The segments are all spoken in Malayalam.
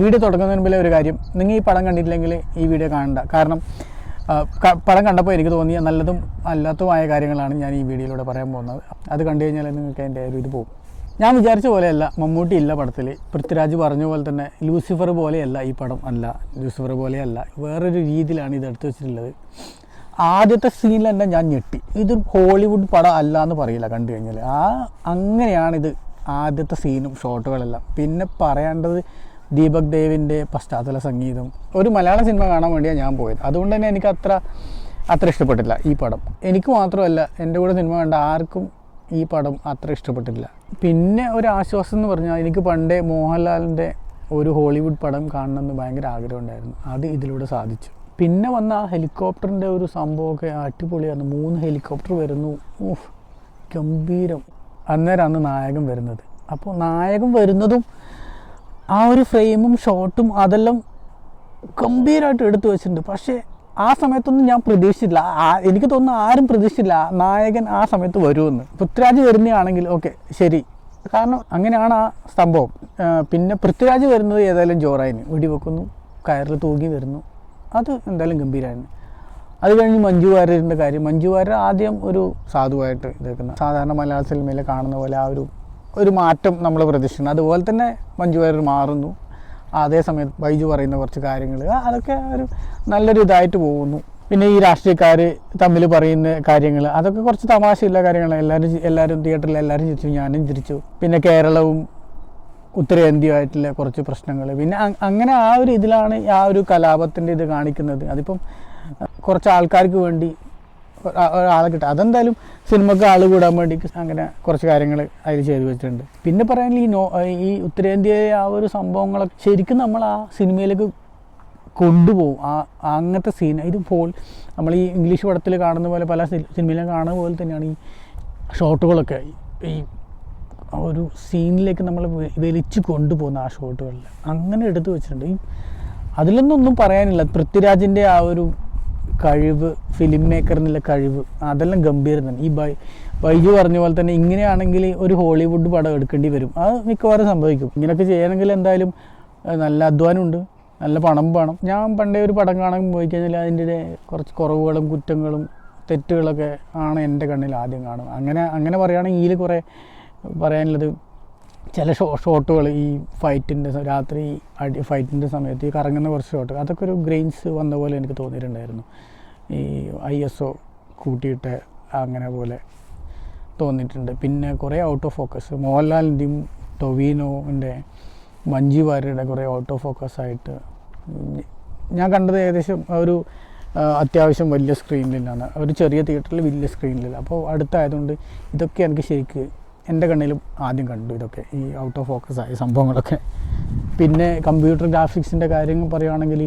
വീഡിയോ തുടങ്ങുന്നതിന് മുമ്പിലെ ഒരു കാര്യം. നിങ്ങൾ ഈ പടം കണ്ടിട്ടില്ലെങ്കിൽ ഈ വീഡിയോ കാണണ്ട. കാരണം പടം കണ്ടപ്പോൾ എനിക്ക് തോന്നിയ നല്ലതും അല്ലാത്തതുമായ കാര്യങ്ങളാണ് ഞാൻ ഈ വീഡിയോയിലൂടെ പറയാൻ പോകുന്നത്. അത് കണ്ടു കഴിഞ്ഞാൽ നിങ്ങൾക്ക് അതിന്റെ ഒരു ഇത് പോകും. ഞാൻ വിചാരിച്ച പോലെയല്ല മമ്മൂട്ടി ഇല്ല പടത്തിൽ പൃഥ്വിരാജ് പറഞ്ഞ പോലെ തന്നെ ലൂസിഫർ പോലെയല്ല ഈ പടം അല്ല. ലൂസിഫർ പോലെയല്ല. വേറൊരു രീതിയിലാണ് ഇത് എടുത്തു വെച്ചിട്ടുള്ളത്. ആദ്യത്തെ സീനിൽ തന്നെ ഞാൻ ഞെട്ടി. ഇത് ഹോളിവുഡ് പടം അല്ല എന്ന് പറയില്ല കണ്ടു കഴിഞ്ഞാൽ ആ അങ്ങനെയാണിത് ആദ്യത്തെ സീനും ഷോട്ടുകളെല്ലാം. പിന്നെ പറയേണ്ടത് ദീപക് ദേവിന്റെ പശ്ചാത്തല സംഗീതം. ഒരു മലയാള സിനിമ കാണാൻ വേണ്ടിയാണ് ഞാൻ പോയത്. അതുകൊണ്ട് തന്നെ എനിക്ക് അത്ര അത്ര ഇഷ്ടപ്പെട്ടില്ല ഈ പടം. എനിക്ക് മാത്രമല്ല എന്റെ കൂടെ സിനിമ കണ്ട ആർക്കും ഈ പടം അത്ര ഇഷ്ടപ്പെട്ടില്ല പിന്നെ ഒരു ആശ്വാസം എന്ന് പറഞ്ഞാൽ എനിക്ക് പണ്ടേ മോഹൻലാലിന്റെ ഒരു ഹോളിവുഡ് പടം കാണണമെന്ന് ഭയങ്കര ആഗ്രഹം ഉണ്ടായിരുന്നു അത് ഇതിലൂടെ സാധിച്ചു. പിന്നെ വന്ന ആ ഹെലികോപ്റ്ററിന്റെ ഒരു സംഭവമൊക്കെ അടിപൊളിയായിരുന്നു. മൂന്ന് ഹെലികോപ്റ്റർ വരുന്നു. ഊഫ് ഗംഭീരം. അന്നേരമാണ് നായകൻ വരുന്നത്. അപ്പോൾ നായകൻ വരുന്നതും ആ ഒരു ഫ്രെയിമും ഷോട്ടും അതെല്ലാം ഗംഭീരമായിട്ട് എടുത്തു വെച്ചിട്ടുണ്ട്. പക്ഷേ ആ സമയത്തൊന്നും ഞാൻ പ്രതീക്ഷിച്ചില്ല. എനിക്ക് തോന്നുന്നു ആരും പ്രതീക്ഷിച്ചില്ല നായകൻ ആ സമയത്ത് വരുമെന്ന്. പൃഥ്വിരാജ് വരുന്നതാണെങ്കിൽ ഓക്കെ ശരി. കാരണം അങ്ങനെയാണ് ആ സംഭവം. പിന്നെ പൃഥ്വിരാജ് വരുന്നത് ഏതായാലും ജോറായിന്. വെടിവെക്കുന്നു കയറിൽ തൂങ്ങി വരുന്നു. അത് എന്തായാലും ഗംഭീരമായിരുന്നു അത് കഴിഞ്ഞ് മഞ്ജു വാര്യരുടെ കാര്യം. മഞ്ജു വാര്യർ ആദ്യം ഒരു സാധുവായിട്ട് ഇതേക്കുന്ന സാധാരണ മലയാള സിനിമയിൽ കാണുന്ന പോലെ ആ ഒരു ഒരു മാറ്റം നമ്മൾ പ്രതീക്ഷിക്കുന്നു. അതുപോലെ തന്നെ മഞ്ജു വാര്യർ മാറുന്നു. അതേ സമയത്ത് ബൈജു പറയുന്ന കുറച്ച് കാര്യങ്ങൾ അതൊക്കെ ഒരു നല്ലൊരു ഇതായിട്ട് പോകുന്നു. പിന്നെ ഈ രാഷ്ട്രീയക്കാർ തമ്മിൽ പറയുന്ന കാര്യങ്ങൾ അതൊക്കെ കുറച്ച് തമാശയുള്ള കാര്യങ്ങളാണ്. എല്ലാവരും എല്ലാവരും തിയേറ്ററിൽ എല്ലാവരും ചിരിച്ചു ഞാനും ചിരിച്ചു. പിന്നെ കേരളവും ഉത്തരേന്ത്യയുമായിട്ടുള്ള കുറച്ച് പ്രശ്നങ്ങൾ പിന്നെ അങ്ങനെ ആ ഒരു ഇതിലാണ് ആ ഒരു കലാപത്തിന്റെ ഇത് കാണിക്കുന്നത്. അതിപ്പം കുറച്ച് ആൾക്കാർക്ക് വേണ്ടി ഒരാളെ കിട്ടുക അതെന്തായാലും സിനിമക്ക് ആൾ കൂടാൻ വേണ്ടി അങ്ങനെ കുറച്ച് കാര്യങ്ങൾ അതിൽ ചെയ്തു വെച്ചിട്ടുണ്ട്. പിന്നെ പറയാനുള്ള ഈ നോ ഈ ഉത്തരേന്ത്യയിലെ ആ ഒരു സംഭവങ്ങളൊക്കെ ശരിക്കും നമ്മൾ ആ സിനിമയിലേക്ക് കൊണ്ടുപോകും. ആ അങ്ങനത്തെ സീൻ ഇത് പോൾ നമ്മൾ ഈ ഇംഗ്ലീഷ് പടത്തിൽ കാണുന്ന പോലെ പല സിനിമയിലും കാണുന്ന പോലെ തന്നെയാണ് ഈ ഷോട്ടുകളൊക്കെ. ഈ ഒരു സീനിലേക്ക് നമ്മൾ വലിച്ചു കൊണ്ടുപോകുന്ന ആ ഷോട്ടുകളിൽ അങ്ങനെ എടുത്തു വെച്ചിട്ടുണ്ട്. അതിലൊന്നും ഒന്നും പറയാനില്ല. പൃഥ്വിരാജിന്റെ ആ ഒരു കഴിവ് ഫിലിം മേക്കറിനുള്ള കഴിവ് അതെല്ലാം ഗംഭീരം ഈ ബൈ ബൈജു പറഞ്ഞ പോലെ തന്നെ ഇങ്ങനെയാണെങ്കിൽ ഒരു ഹോളിവുഡ് പടം എടുക്കേണ്ടി വരും. അത് മിക്കവാറും സംഭവിക്കും. ഇങ്ങനെയൊക്കെ ചെയ്യണമെങ്കിൽ എന്തായാലും നല്ല അധ്വാനമുണ്ട്. നല്ല പണം വേണം. ഞാൻ പണ്ടേ ഒരു പടം കാണാൻ പോയി കഴിഞ്ഞാൽ അതിന്റെ കുറച്ച് കുറവുകളും കുറ്റങ്ങളും തെറ്റുകളൊക്കെ ആണ് എന്റെ കണ്ണിൽ ആദ്യം കാണും അങ്ങനെ അങ്ങനെ പറയുകയാണെങ്കിൽ കുറേ പറയാനുള്ളത് ചില ഷോ ഷോട്ടുകൾ ഈ ഫൈറ്റിന്റെ രാത്രി അടി ഫൈറ്റിന്റെ സമയത്ത് ഈ കറങ്ങുന്ന കുറച്ച് ഷോട്ട് അതൊക്കെ ഒരു ഗ്രെയിൻസ് വന്ന പോലെ എനിക്ക് തോന്നിയിട്ടുണ്ടായിരുന്നു. ഈ ഐ എസ് ഒ കൂട്ടിയിട്ട് അങ്ങനെ പോലെ തോന്നിയിട്ടുണ്ട്. പിന്നെ കുറേ ഔട്ട് ഓഫ് ഫോക്കസ് മോഹൻലാലിന്റെയും ടൊവീനോന്റെ മഞ്ജു വാര്യരുടെ കുറേ ഔട്ട് ഓഫ് ഫോക്കസ് ആയിട്ട് ഞാൻ കണ്ടത് ഏകദേശം ഒരു അത്യാവശ്യം വലിയ സ്ക്രീനിലാണ് ഒരു ചെറിയ തിയേറ്ററിൽ വലിയ സ്ക്രീനിലാണ് അപ്പോൾ അടുത്തായതുകൊണ്ട് ഇതൊക്കെ എനിക്ക് ശരിക്ക് എന്റെ കണ്ണിലും ആദ്യം കണ്ടു ഇതൊക്കെ ഈ ഔട്ട് ഓഫ് ഫോക്കസ് ആയ സംഭവങ്ങളൊക്കെ. പിന്നെ കമ്പ്യൂട്ടർ ഗ്രാഫിക്സിന്റെ കാര്യങ്ങൾ പറയുകയാണെങ്കിൽ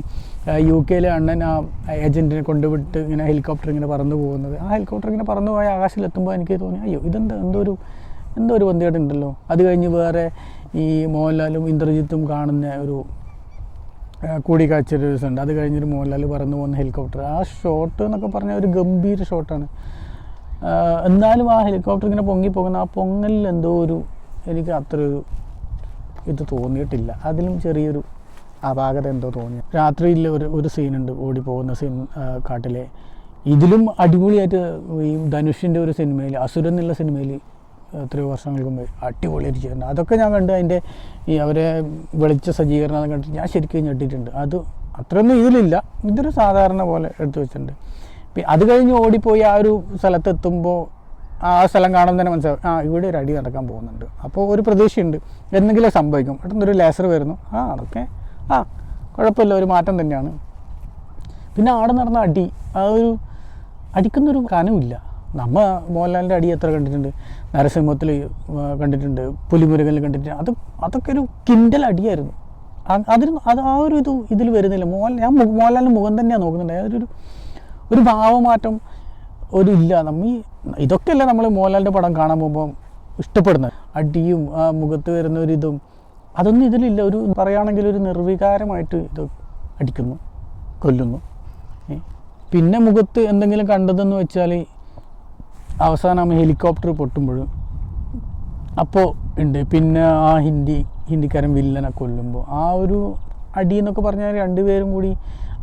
യു കെയിലെ അണ്ണൻ ആ ഏജന്റിനെ കൊണ്ടുവിട്ട് ഇങ്ങനെ ഹെലികോപ്റ്റർ ഇങ്ങനെ പറന്നു പോകുന്നത്. ആ ഹെലികോപ്റ്റർ ഇങ്ങനെ പറന്നു പോയ ആകാശത്തിലെത്തുമ്പോൾ എനിക്ക് തോന്നി അയ്യോ ഇതെന്താ എന്തോ ഒരു എന്തോ ഒരു വന്ധ്യമായിട്ടുണ്ടല്ലോ അത് കഴിഞ്ഞ് വേറെ ഈ മോഹൻലാലും ഇന്ദ്രജിത്തും കാണുന്ന ഒരു കൂടിക്കാഴ്ച ഒരു ദിവസമുണ്ട്. അത് കഴിഞ്ഞൊരു മോഹൻലാൽ പറന്നു പോകുന്ന ഹെലികോപ്റ്റർ ആ ഷോട്ട് എന്നൊക്കെ പറഞ്ഞാൽ ഒരു ഗംഭീര ഷോട്ടാണ് എന്നാലും ആ ഹെലികോപ്റ്റർ ഇങ്ങനെ പൊങ്ങി പോകുന്ന ആ പൊങ്ങലിൽ എന്തോ ഒരു എനിക്ക് അത്ര ഒരു ഇത് തോന്നിയിട്ടില്ല. അതിലും ചെറിയൊരു അപാകത എന്തോ തോന്നി രാത്രിയിൽ ഒരു ഒരു സീനുണ്ട് ഓടി പോകുന്ന സീൻ കാട്ടിലെ. ഇതിലും അടിപൊളിയായിട്ട് ഈ ധനുഷിന്റെ ഒരു സിനിമയിൽ അസുരൻ എന്നുള്ള സിനിമയിൽ എത്രയോ വർഷങ്ങൾക്ക് മുമ്പ് അടിപൊളിയായിട്ട് ചെയ്യുന്നുണ്ട് അതൊക്കെ ഞാൻ കണ്ട് അതിന്റെ ഈ അവരെ വെളിച്ച സജ്ജീകരണം കണ്ടിട്ട് ഞാൻ ശരിക്കും ഞെട്ടിയിട്ടുണ്ട്. അത് അത്രയൊന്നും ഇതിലില്ല. ഇതൊരു സാധാരണ പോലെ എടുത്തു വെച്ചിട്ടുണ്ട്. അത് കഴിഞ്ഞ് ഓടിപ്പോയി ആ ഒരു സ്ഥലത്തെത്തുമ്പോൾ ആ സ്ഥലം കാണുമ്പോൾ തന്നെ മനസ്സിലാവും. ആ ഇവിടെ ഒരു അടി നടക്കാൻ പോകുന്നുണ്ട്. അപ്പോൾ ഒരു പ്രതീക്ഷയുണ്ട്. എന്തെങ്കിലും സംഭവിക്കും. പെട്ടെന്നൊരു ലേസർ വരുന്നു. ആ അതൊക്കെ ആ കുഴപ്പമില്ല. ഒരു മാറ്റം തന്നെയാണ്. പിന്നെ ആടെ നടന്ന അടി ആ ഒരു അടിക്കുന്നൊരു കനമില്ല നമ്മ മോഹൻലാലിന്റെ അടി എത്ര കണ്ടിട്ടുണ്ട്? നരസിംഹത്തിൽ കണ്ടിട്ടുണ്ട്. പുലിമുരുകനിൽ കണ്ടിട്ടുണ്ട്. അത് അതൊക്കെ ഒരു കിൻഡൽ അടിയായിരുന്നു. അതിന് അത് ആ ഒരു ഇത് ഇതിൽ വരുന്നില്ല. മോഹൻ ഞാൻ മോഹൻലാലിന്റെ മുഖം തന്നെയാണ് നോക്കുന്നുണ്ട് അതൊരു ഒരു ഭാവമാറ്റം ഒരു ഇല്ല. നമ്മൾ ഇതൊക്കെയല്ല നമ്മൾ മോഹൻലാലിന്റെ പടം കാണാൻ പോകുമ്പോൾ ഇഷ്ടപ്പെടുന്നത്. അടിയും ആ മുഖത്ത് വരുന്ന ഒരു ഇതും അതൊന്നും ഇതിലില്ല. ഒരു പറയുകയാണെങ്കിൽ ഒരു നിർവികാരമായിട്ട് ഇത് അടിക്കുന്നു കൊല്ലുന്നു. പിന്നെ മുഖത്ത് എന്തെങ്കിലും കണ്ടതെന്ന് വെച്ചാൽ അവസാനം ഹെലികോപ്റ്റർ പൊട്ടുമ്പോൾ അപ്പോൾ ഉണ്ട് പിന്നെ ആ ഹിന്ദി ഹിന്ദിക്കാരൻ വില്ലനെ കൊല്ലുമ്പോൾ ആ ഒരു അടി എന്നൊക്കെ പറഞ്ഞാൽ രണ്ടുപേരും കൂടി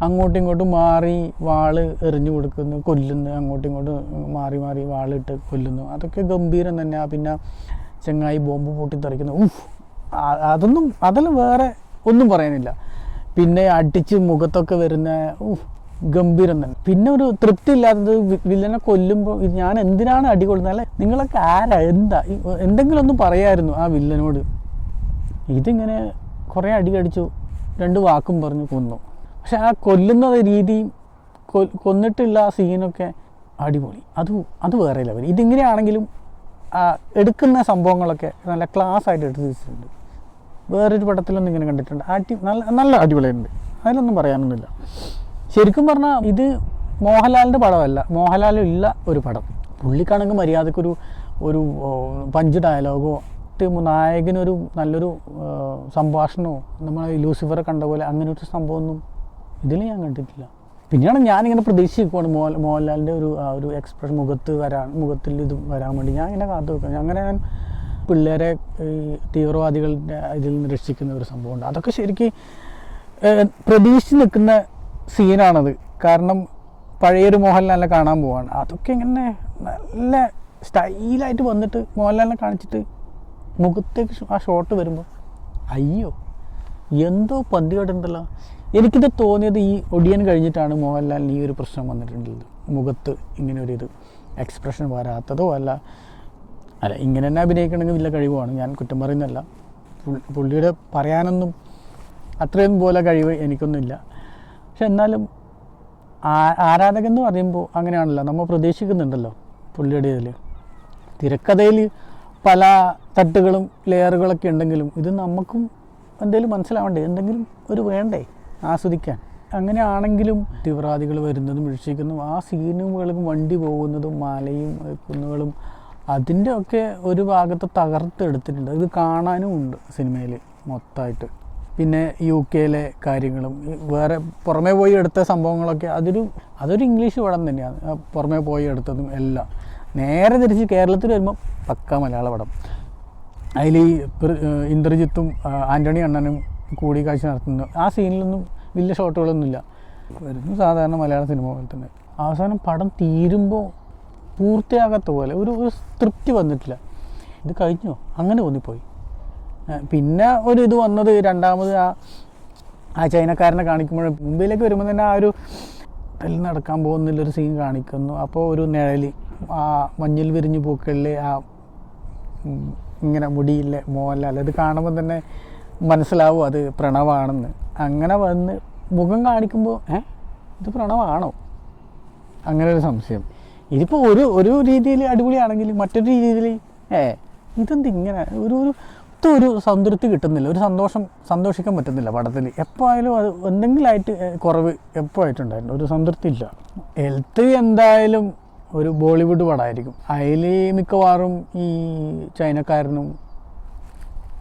അങ്ങോട്ടും ഇങ്ങോട്ടും മാറി വാൾ എറിഞ്ഞു കൊടുക്കുന്നു കൊല്ലുന്നു. അങ്ങോട്ടും ഇങ്ങോട്ടും മാറി മാറി വാളിട്ട് കൊല്ലുന്നു. അതൊക്കെ ഗംഭീരം തന്നെ പിന്നെ ചെങ്ങായി ബോംബ് പൊട്ടിത്തെറിക്കുന്നു. ഉഫ് അതൊന്നും അതെല്ലാം വേറെ ഒന്നും പറയാനില്ല. പിന്നെ അടിച്ച് മുഖത്തൊക്കെ വരുന്ന ഉഫ് ഗംഭീരം തന്നെ. പിന്നെ ഒരു തൃപ്തി ഇല്ലാത്തത് വില്ലനെ കൊല്ലുമ്പോൾ ഞാൻ എന്തിനാണ് അടി കൊള്ളുന്നത്? അല്ലെ? നിങ്ങളൊക്കെ ആരാ? എന്താ? എന്തെങ്കിലും ഒന്നും പറയായിരുന്നു ആ വില്ലനോട്. ഇതിങ്ങനെ കുറേ അടി കടിച്ചു രണ്ട് വാക്കും പറഞ്ഞു കൊന്നു. പക്ഷെ ആ കൊല്ലുന്ന രീതിയും കൊന്നിട്ടുള്ള ആ സീനൊക്കെ അടിപൊളി. അത് അത് വേറെ ലെവൽ ഇതിങ്ങനെയാണെങ്കിലും എടുക്കുന്ന സംഭവങ്ങളൊക്കെ നല്ല ക്ലാസ് ആയിട്ട് എടുത്ത് വെച്ചിട്ടുണ്ട്. വേറൊരു പടത്തിലൊന്നും ഇങ്ങനെ കണ്ടിട്ടുണ്ട്. അടി നല്ല നല്ല അടിപൊളിയുണ്ട്. അതിലൊന്നും പറയാനൊന്നുമില്ല. ശരിക്കും പറഞ്ഞാൽ ഇത് മോഹൻലാലിന്റെ പടമല്ല. മോഹൻലാലില്ല ഒരു പടം. പുള്ളിക്കാണെങ്കിൽ മര്യാദക്കൊരു ഒരു പഞ്ച് ഡയലോഗോ നായകനൊരു നല്ലൊരു സംഭാഷണമോ നമ്മൾ ലൂസിഫറെ കണ്ട പോലെ അങ്ങനെ ഒരു സംഭവമൊന്നും ഇതിൽ ഞാൻ കണ്ടിട്ടില്ല. പിന്നെയാണ് ഞാനിങ്ങനെ പ്രതീക്ഷിക്കുവാണ് മോഹൻ മോഹൻലാലിന്റെ ഒരു ആ ഒരു എക്സ്പ്രഷൻ മുഖത്ത് വരാൻ മുഖത്തിൽ ഇത് വരാൻ വേണ്ടി. ഞാൻ ഇങ്ങനെ കാത്തു വെക്കാം അങ്ങനെ ഞാൻ പിള്ളേരെ ഈ തീവ്രവാദികളുടെ ഇതിൽ നിന്ന് രക്ഷിക്കുന്ന ഒരു സംഭവമുണ്ട്. അതൊക്കെ ശരിക്കും പ്രതീക്ഷിച്ച് നിൽക്കുന്ന സീനാണത് കാരണം പഴയൊരു മോഹൻലാലിനെ കാണാൻ പോവാണ്. അതൊക്കെ ഇങ്ങനെ നല്ല സ്റ്റൈലായിട്ട് വന്നിട്ട് മോഹൻലാലിനെ കാണിച്ചിട്ട് മുഖത്തേക്ക് ആ ഷോട്ട് വരുമ്പോൾ അയ്യോ എന്തോ പന്തികേടുണ്ടല്ലോ എനിക്കിത് തോന്നിയത് ഈ ഒടിയൻ കഴിഞ്ഞിട്ടാണ് മോഹൻലാലിന് ഈ ഒരു പ്രശ്നം വന്നിട്ടുള്ളത്. മുഖത്ത് ഇങ്ങനെ ഒരു ഇത് എക്സ്പ്രഷൻ വരാത്തതോ അല്ല അല്ല ഇങ്ങനെ തന്നെ അഭിനയിക്കണമെങ്കിൽ വലിയ കഴിവാണ് ഞാൻ കുറ്റം പറയുന്നല്ല പുള്ളിയുടെ പറയാനൊന്നും അത്രയും പോലെ കഴിവ് എനിക്കൊന്നുമില്ല. പക്ഷെ എന്നാലും ആരാധകൻ എന്ന് പറയുമ്പോൾ അങ്ങനെയാണല്ലോ. നമ്മൾ പ്രതീക്ഷിക്കുന്നുണ്ടല്ലോ പുള്ളിയുടെ ഇതിൽ തിരക്കഥയിൽ പല തട്ടുകളും ലെയറുകളൊക്കെ ഉണ്ടെങ്കിലും ഇത് നമുക്കും എന്തെങ്കിലും മനസ്സിലാവണ്ടേ? എന്തെങ്കിലും ഒരു വേണ്ടേ? ആസ്വദിക്കാൻ. അങ്ങനെയാണെങ്കിലും തീവ്രവാദികൾ വരുന്നതും വീക്ഷിക്കുന്നതും ആ സീനുകളും വണ്ടി പോകുന്നതും മലയും കുന്നുകളും അതിന്റെ ഒക്കെ ഒരു ഭാഗത്ത് തകർത്തെടുത്തിട്ടുണ്ട്. ഇത് കാണാനും ഉണ്ട് സിനിമയിൽ മൊത്തമായിട്ട്. പിന്നെ യു കെയിലെ കാര്യങ്ങളും വേറെ പുറമേ പോയി എടുത്ത സംഭവങ്ങളൊക്കെ അതൊരു അതൊരു ഇംഗ്ലീഷ് പടം തന്നെയാണ്. പുറമേ പോയി എടുത്തതും എല്ലാം. നേരെ തിരിച്ച് കേരളത്തിൽ വരുമ്പോൾ പക്ക മലയാള പടം. അതിൽ ഇന്ദ്രജിത്തും ആന്റണി അണ്ണനും കൂടിക്കാഴ്ച നടത്തുന്നു. ആ സീനിലൊന്നും വലിയ ഷോട്ടുകളൊന്നുമില്ല. വരുന്നു സാധാരണ മലയാള സിനിമ പോലെ തന്നെ. അവസാനം പടം തീരുമ്പോൾ പൂർത്തിയാകാത്ത പോലെ ഒരു ഒരു തൃപ്തി വന്നിട്ടില്ല. ഇത് കഴിഞ്ഞോ? അങ്ങനെ തോന്നിപ്പോയി. പിന്നെ ഒരു ഇത് വന്നത് രണ്ടാമത് ആ ആ ചൈനക്കാരനെ കാണിക്കുമ്പോൾ മുംബൈയിലേക്ക് വരുമ്പോൾ തന്നെ ആ ഒരു അതിൽ നടക്കാൻ പോകുന്നില്ലൊരു സീൻ കാണിക്കുന്നു. അപ്പോൾ ഒരു നിഴൽ ആ മഞ്ഞിൽ വിരിഞ്ഞു പൂക്കളിലെ ആ ഇങ്ങനെ മുടിയില്ലേ മോഹൻലാൽ. അത് കാണുമ്പോൾ തന്നെ മനസ്സിലാവും അത് പ്രണവാണെന്ന്. അങ്ങനെ വന്ന് മുഖം കാണിക്കുമ്പോൾ ഏ? ഇത് പ്രണവാണോ? അങ്ങനെ ഒരു സംശയം. ഇതിപ്പോൾ ഒരു ഒരു രീതിയിൽ അടിപൊളിയാണെങ്കിൽ മറ്റൊരു രീതിയിൽ ഏ ഇതെന്ത് ഇങ്ങനെ? ഒരു ഒരു ഒരു സംതൃപ്തി കിട്ടുന്നില്ല. ഒരു സന്തോഷം സന്തോഷിക്കാൻ പറ്റുന്നില്ല പടത്തിൽ എപ്പോൾ ആയാലും അത് എന്തെങ്കിലുമായിട്ട് കുറവ് എപ്പോൾ ആയിട്ടുണ്ടായിരുന്നു ഒരു സംതൃപ്തി ഇല്ല. ഹെൽത്ത് എന്തായാലും ഒരു ബോളിവുഡ് പടമായിരിക്കും അതിൽ മിക്കവാറും ഈ ചൈനക്കാരനും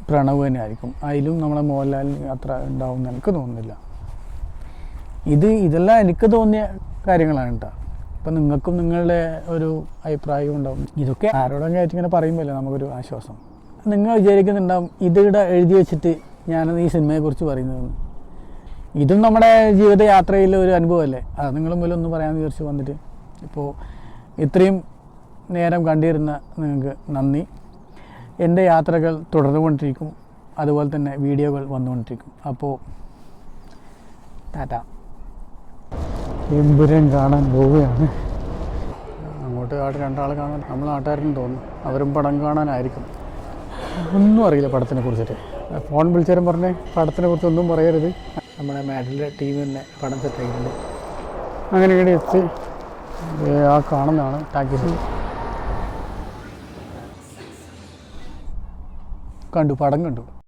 പ്രണവ് തന്നെ ആയിരിക്കും അതിലും നമ്മളെ മോഹൻലാലിന് അത്ര ഉണ്ടാവും എന്ന് എനിക്ക് തോന്നുന്നില്ല. ഇത് ഇതെല്ലാം എനിക്ക് തോന്നിയ കാര്യങ്ങളാണ് കേട്ടോ. അപ്പം നിങ്ങൾക്കും നിങ്ങളുടെ ഒരു അഭിപ്രായം ഉണ്ടാവും. ഇതൊക്കെ ആരോടെങ്കിലും ആയിട്ട് ഇങ്ങനെ പറയുമ്പോഴല്ലേ നമുക്കൊരു ആശ്വാസം. നിങ്ങൾ വിചാരിക്കുന്നുണ്ടാവും ഇതിവിടെ എഴുതി വെച്ചിട്ട് ഞാനത് ഈ സിനിമയെക്കുറിച്ച് പറയുന്നതെന്ന്. ഇതും നമ്മുടെ ജീവിതയാത്രയിലെ ഒരു അനുഭവമല്ലേ? അത് നിങ്ങൾ മൂലം ഒന്ന് പറയാമെന്ന് വിചാരിച്ച് വന്നിട്ട്. ഇപ്പോൾ ഇത്രയും നേരം കണ്ടിരുന്ന നിങ്ങൾക്ക് നന്ദി. എന്റെ യാത്രകൾ തുടർന്നുകൊണ്ടിരിക്കും. അതുപോലെ തന്നെ വീഡിയോകൾ വന്നുകൊണ്ടിരിക്കും. അപ്പോൾ ടാറ്റ. എമ്പുരം കാണാൻ പോവുകയാണ്. അങ്ങോട്ട് കാട്ട് രണ്ടാൾ കാണാൻ നമ്മൾ നാട്ടുകാരെന്ന് തോന്നുന്നു. അവരും പടം കാണാനായിരിക്കും. ഒന്നും അറിയില്ല പടത്തിനെ കുറിച്ചിട്ട്. ഫോൺ വിളിച്ചാലും പറഞ്ഞേ പടത്തിനെ കുറിച്ച് ഒന്നും പറയരുത്. നമ്മുടെ മാഡിലെ ടീം തന്നെ പടം സെറ്റ് ആയിട്ടുണ്ട്. അങ്ങനെ ഇവിടെ എത്തി. ആ കാണുന്നതാണ് ടാക്കീസ് കണ്ടു പടം കണ്ടു.